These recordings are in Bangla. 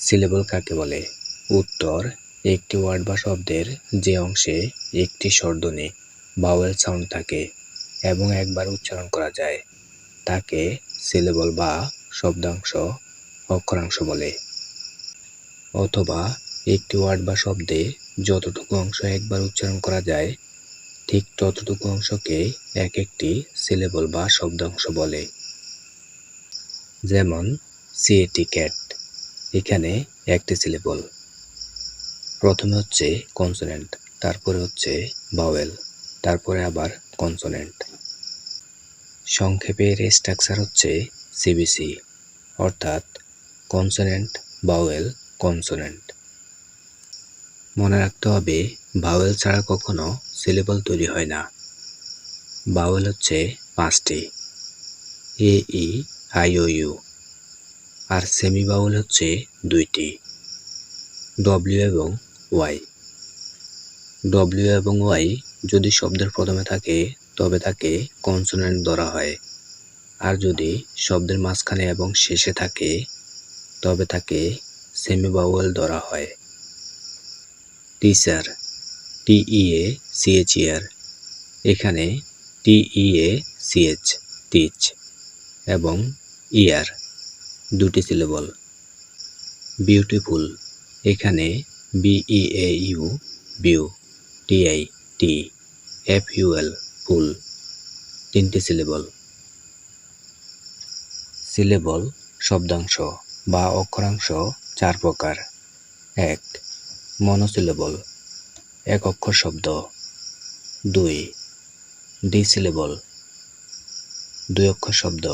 সিলেবল কাকে বলে? উত্তর, একটি ওয়ার্ড বা শব্দের যে অংশে একটি স্বরধ্বনি বাওয়েল সাউন্ড থাকে এবং একবার উচ্চারণ করা যায়। তাকে সিলেবল বা শব্দাংশ অক্ষরাংশ বলে। অথবা একটি ওয়ার্ড বা শব্দে যতটুকু অংশ একবার উচ্চারণ করা যায়, ঠিক ততটুকু অংশকে এক একটি সিলেবল বা শব্দাংশ বলে। যেমন সিএটি ক্যাট এখানে একটি সিলেবল। প্রথমে হচ্ছে কনসোনেন্ট, তারপরে হচ্ছে বাওয়েল, তারপরে আবার কনসোনেন্ট। সংক্ষেপে এর স্ট্রাকচার হচ্ছে সিবিসি অর্থাৎ কনসোনেন্ট, বাওয়েল, কনসোনেন্ট। মনে রাখতে হবে, বাওয়েল ছাড়া কখনো সিলেবল তৈরি হয় না। বাওয়েল হচ্ছে পাঁচটি A E I O U R semi vowel হচ্ছে দুইটি ডব্লিউ এবং ওয়াই ডব্লিউ এবং ওয়াই যদি শব্দের প্রথমে থাকে, তবে তাকে কনসোনেন্ট ধরা হয়। আর যদি শব্দের মাঝখানে এবং শেষে থাকে, তবে তাকে সেমি বাউল ধরা হয়। টিচার টিইএ ইয়ার এখানে টিইএ সিএচ টিচ এবং ইয়ার দুটি সিলেবল বিউটিফুল এখানে B E A U beau T I T F U L ful, তিনটি সিলেবল সিলেবল শব্দাংশ বা অক্ষরাংশ চার প্রকার। এক মনোসিলেবল এক অক্ষর শব্দ। দুই ডিসিলেবল দুই অক্ষর শব্দ।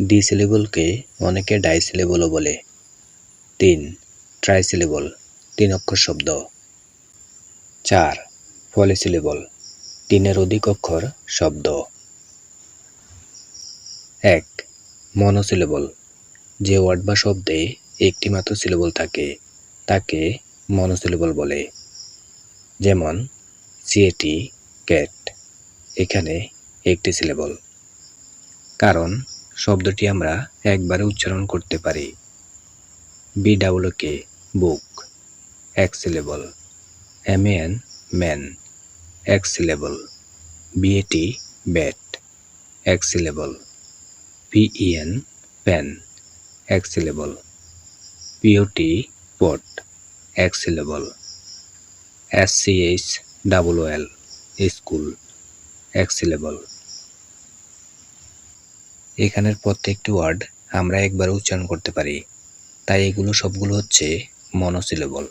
ডিসিলেবলকে অনেকে ডাইসিলেবলও বলে। তিন, ট্রাইসিলেবল, তিন অক্ষর শব্দ। চার, পলিসিলেবল, তিনের অধিক অক্ষর শব্দ। এক, মনোসিলেবল, যে ওয়ার্ড বা শব্দে একটি মাত্র সিলেবল থাকে, তাকে মনোসিলেবল বলে। যেমন সিএটি ক্যাট এখানে একটি সিলেবল। কারণ শব্দটি আমরা একবারে উচ্চারণ করতে পারি। বি ডাবলকে বুক এক সিলেবল এম এন ম্যান এক syllable B A T bat এক syllable P E N pen এক syllable P O T pot এক syllable S C H double L school এক সিলেবল এখানের প্রত্যেকটি ওয়ার্ড আমরা একবার উচ্চারণ করতে পারি। তাই এগুলো সবগুলো হচ্ছে মনোসিলেবল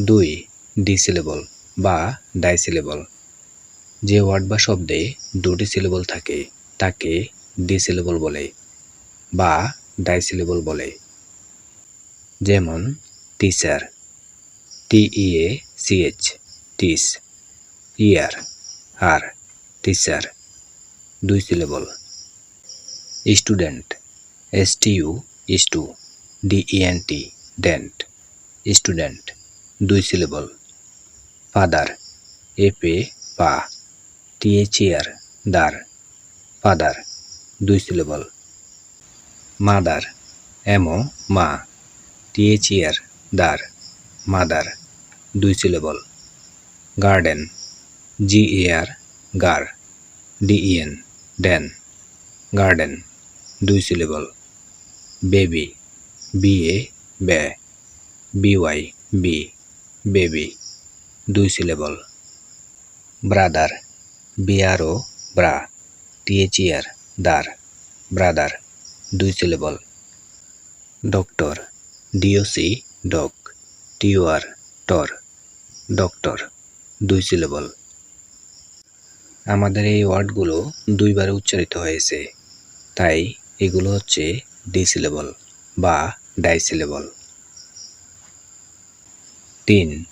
দুই, ডিসিলেবল বা ডাইসিলেবল। যে ওয়ার্ড বা শব্দে দুটি সিলেবল থাকে, তাকে ডিসিলেবল বলে বা ডাইসিলেবল বলে। যেমন teacher T E A C H teach E R R teacher দুই syllable. Student S T U stu D E N T dent student দুই সিলেবল ফাদার এপে পা টিএচিয়ার দার ফাদার দুই সিলেবল মাদার এমো মা টিএচিয়ার দার মাদার দুই syllable garden G A R gar D E N den garden দুই syllable baby B A ba B Y by baby দুই syllable brother B R O bro T H E R ther brother দুই syllable doctor D O C doc T O R tor doctor দুই সিলেবল আমাদের এই ওয়ার্ডগুলো দুইবার উচ্চারিত হয়েছে। তাই এগুলো হচ্ছে ডিসিলেবল বা ডাইসিলেবল। তিন,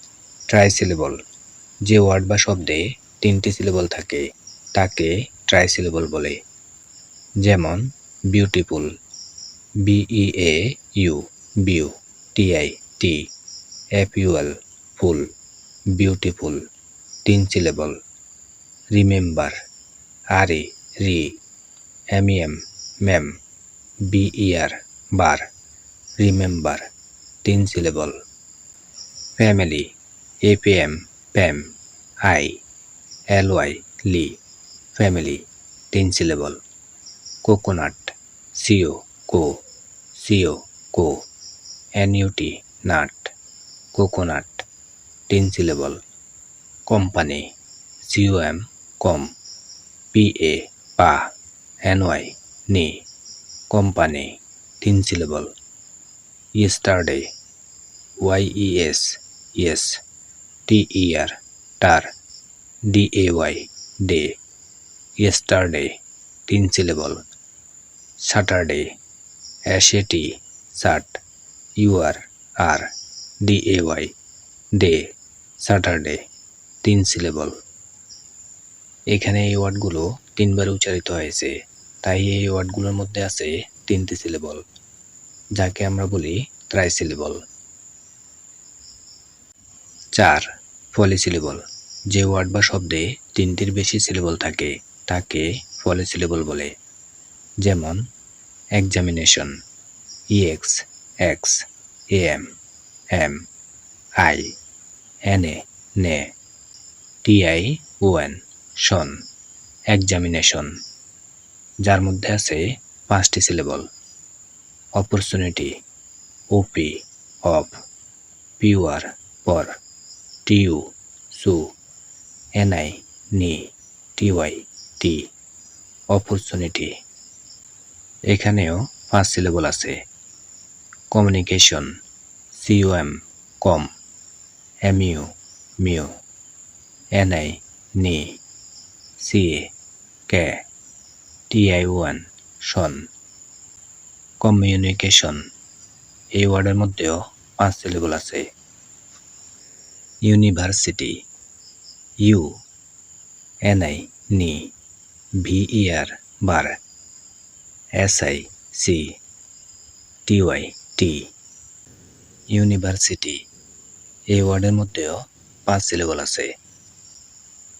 ট্রাইসিলেবল। যে ওয়ার্ড বা শব্দে তিনটি সিলেবল থাকে, তাকে ট্রাইসিলেবল বলে। যেমন, beautiful B E A U beau T I ti F U L ful, beautiful, তিন syllable. Remember, R E re M M mem B E R ber remember তিন syllable family A P M fam I L Y ly family তিন syllable coconut C O co C O co N U T nut coconut তিন syllable company C O M com P A pa N Y ny, company, তিন syllable yesterday Y E S yes T E R ter D A Y day yesterday তিন syllable Saturday S A T sat U R ur D A Y day Saturday তিন সিলেবল এখানে এই ওয়ার্ডগুলো তিনবার উচ্চারিত হয়েছে। তাই এই ওয়ার্ডগুলোর মধ্যে আছে তিনটি সিলেবল, যাকে আমরা বলি ট্রাইসিলেবল। চার পলিসিলেবল যে ওয়ার্ড বা শব্দে তিনটির বেশি সিলেবল থাকে, তাকে পলিসিলেবল বলে। যেমন examination E X ex M M I N A na T I O N tion examination যার মধ্যে আছে পাঁচটি syllable opportunity O P op P O R por T U tu NI নি টিওয়াই টি অপরচুনিটি এখানেও পাঁচ সিলেবল আছে। Communication C O M com M U mu N I ni C A ca T I O N tion communication এই ওয়ার্ডের মধ্যেও পাঁচ সিলেবল আছে। University U N I ni V E R ver S I si T Y ty university এই ওয়ার্ডের মধ্যেও পাঁচ সিলেবল আছে।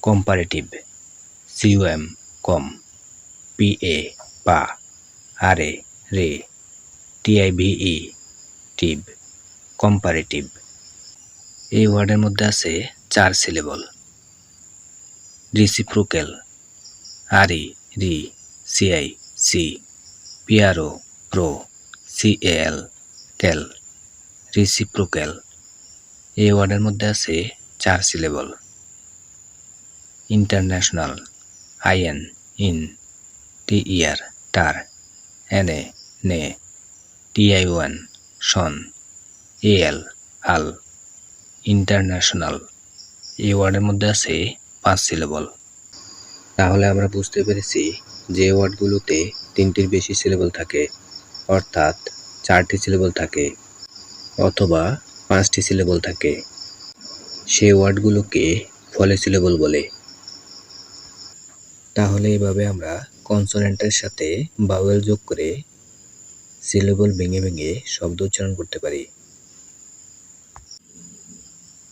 কম্পারেটিভ সিউএম কম পিএ পা আরে রে টিআইভিই টিব কম্পারেটিভ এই ওয়ার্ডের মধ্যে আছে চার syllable reciprocal E re C I ci P R O pro C L cal reciprocal এই ওয়ার্ডের মধ্যে আছে চার syllable international I N in T E R ter N A na T I O N tion L al international. এই ওয়ার্ডের মধ্যে আছে পাঁচ সিলেবল। তাহলে আমরা বুঝতে পেরেছি যে ওয়ার্ডগুলোতে তিনটির বেশি সিলেবল থাকে, অর্থাৎ চারটি সিলেবল থাকে অথবা পাঁচটি সিলেবল থাকে। সেই ওয়ার্ডগুলোকে ফলে সিলেবল বলে। তাহলে এভাবে আমরা কনসোনেন্টের সাথে বাউয়েল যোগ করে সিলেবল ভেঙে ভেঙে শব্দ উচ্চারণ করতে পারি।